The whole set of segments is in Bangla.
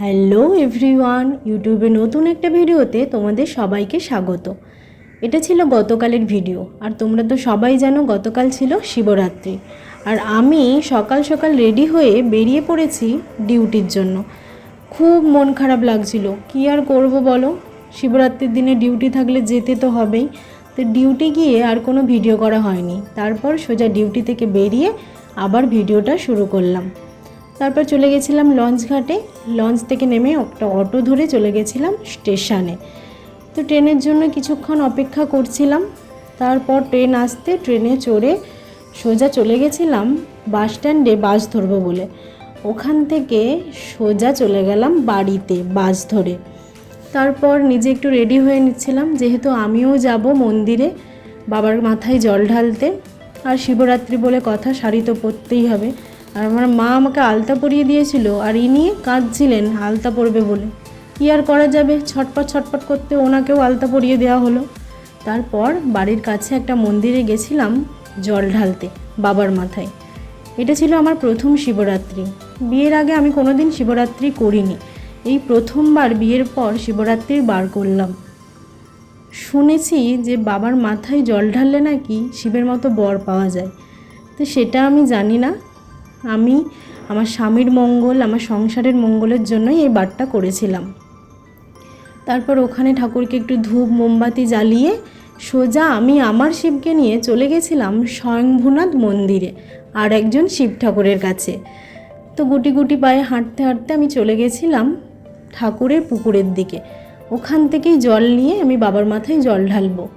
হ্যালো এভরিওয়ান, ইউটিউবে নতুন একটা ভিডিওতে তোমাদের সবাইকে স্বাগত। এটা ছিল গতকালের ভিডিও, আর তোমরা তো সবাই জানো গতকাল ছিল শিবরাত্রি। আর আমি সকাল সকাল রেডি হয়ে বেরিয়ে পড়েছি ডিউটির জন্য। খুব মন খারাপ লাগছিল, কি আর করব বলো? শিবরাত্রির দিনে ডিউটি থাকলে যেতে তো হবেই। তো ডিউটি গিয়ে আর কোনো ভিডিও করা হয়নি। তারপর সোজা ডিউটি থেকে বেরিয়ে আবার ভিডিওটা শুরু করলাম। তারপর চলে গেছিলাম লঞ্চ ঘাটে। লঞ্চ থেকে নেমে একটা অটো ধরে চলে গেছিলাম স্টেশনে। তো ট্রেনের জন্য কিছুক্ষণ অপেক্ষা করছিলাম। তারপর ট্রেন আসতে ট্রেনে চড়ে সোজা চলে গেছিলাম বাস স্ট্যান্ডে বাস ধরবো বলে। ওখান থেকে সোজা চলে গেলাম বাড়িতে বাস ধরে। তারপর নিজে একটু রেডি হয়ে নিচ্ছিলাম, যেহেতু আমিও যাব মন্দিরে, বাবার মাথায় জল ঢালতে। আর শিবরাত্রি বলে কথা, শাড়ি তো পরতেই হবে। আর আমার মা আমাকে আলতা পরিয়ে দিয়েছিল আর ইনি কাঁদছিলেন, আলতা পরবে বলে। কী আর করা যাবে? ছটপট ছটপট করতে ওনাকেও আলতা পরিয়ে দেওয়া হলো। তারপর বাড়ির কাছে একটা মন্দিরে গেছিলাম জল ঢালতে, বাবার মাথায়। এটা ছিল আমার প্রথম শিবরাত্রি। বিয়ের আগে আমি কোনোদিন শিবরাত্রি করিনি। এই প্রথমবার বিয়ের পর শিবরাত্রির বার করলাম। শুনেছি যে বাবার মাথায় জল ঢাললে নাকি শিবের মতো বর পাওয়া যায়। তো সেটা আমি জানি না। আমি আমার স্বামীর মঙ্গল, আমার সংসারের মঙ্গলের জন্যই এই বারটা করেছিলাম। তারপর ওখানে ঠাকুরকে একটু ধূপ, মোমবাতি জ্বালিয়ে সোজা আমি আমার শিবকে নিয়ে চলে গেছিলাম স্বয়ংভূনাথ মন্দিরে আর একজন শিব ঠাকুরের কাছে। তো গুটি গুটি পায়ে হাঁটতে হাঁটতে আমি চলে গেছিলাম ঠাকুরের পুকুরের দিকে। ওখান থেকেই জল নিয়ে আমি বাবার মাথায় জল ঢালবো।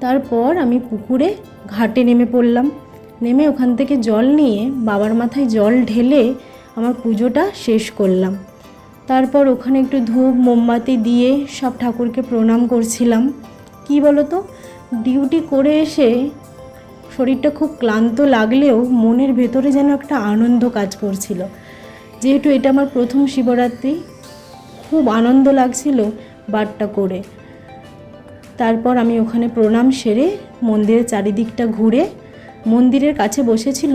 তারপর আমি পুকুরে ঘাটে নেমে পড়লাম। নেমে ওখান থেকে জল নিয়ে বাবার মাথায় জল ঢেলে আমার পুজোটা শেষ করলাম। তারপর ওখানে একটু ধূপ, মোমবাতি দিয়ে সব ঠাকুরকে প্রণাম করছিলাম। কি বলো তো ডিউটি করে এসে শরীরটা খুব ক্লান্ত লাগলেও মনের ভেতরে যেন একটা আনন্দ কাজ করছিল। যেহেতু এটা আমার প্রথম শিবরাত্রি, খুব আনন্দ লাগছিল বারটা করে। তারপর আমি ওখানে প্রণাম সেরে মন্দিরের চারিদিকটা ঘুরে মন্দিরের কাছে বসেছিল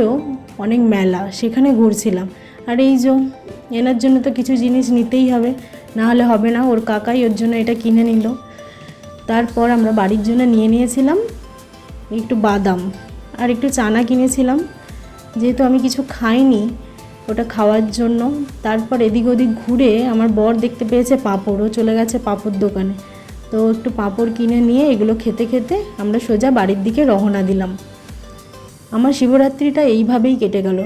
অনেক মেলা, সেখানে ঘুরছিলাম। আর এই যে এনার জন্য তো কিছু জিনিস নিতেই হবে না হলে হবে না। ওর কাকাই ওর জন্য এটা কিনে নিল। তারপর আমরা বাড়ির জন্য নিয়ে নিয়েছিলাম একটু বাদাম আর একটু চানা কিনেছিলাম। যেহেতু আমি কিছু খাইনি ওটা খাওয়ার জন্য, তারপর এদিক ওদিক ঘুরে আমার বর দেখতে পেয়েছে পাঁপড়, ও চলে গেছে পাঁপড় দোকানে। তো একটু পাঁপড় কিনে নিয়ে এগুলো খেতে খেতে আমরা সোজা বাড়ির দিকে রওনা দিলাম। আমার শিবরাত্রিটা এইভাবেই কেটে গেল।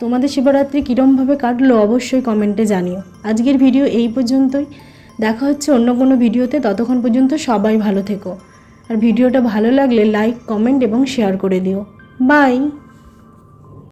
তোমাদের শিবরাত্রি কীরমভাবে কাটলো অবশ্যই কমেন্টে জানিও। আজকের ভিডিও এই পর্যন্তই। দেখা হচ্ছে অন্য কোনো ভিডিওতে। ততক্ষণ পর্যন্ত সবাই ভালো থেকো। আর ভিডিওটা ভালো লাগলে লাইক, কমেন্ট এবং শেয়ার করে দিও। বাই!